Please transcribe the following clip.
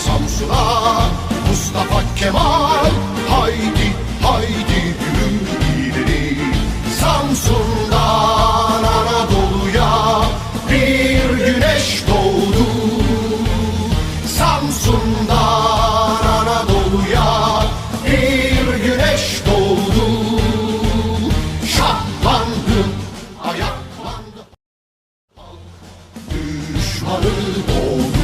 Samsun'a Mustafa Kemal. Haydi haydi gülüm ileri Samsun'dan Anadolu'ya Bir güneş doğdu. Samsun'dan Anadolu'ya Bir güneş doğdu. Şahlandı ayaklandı. Düşmanı doğdu.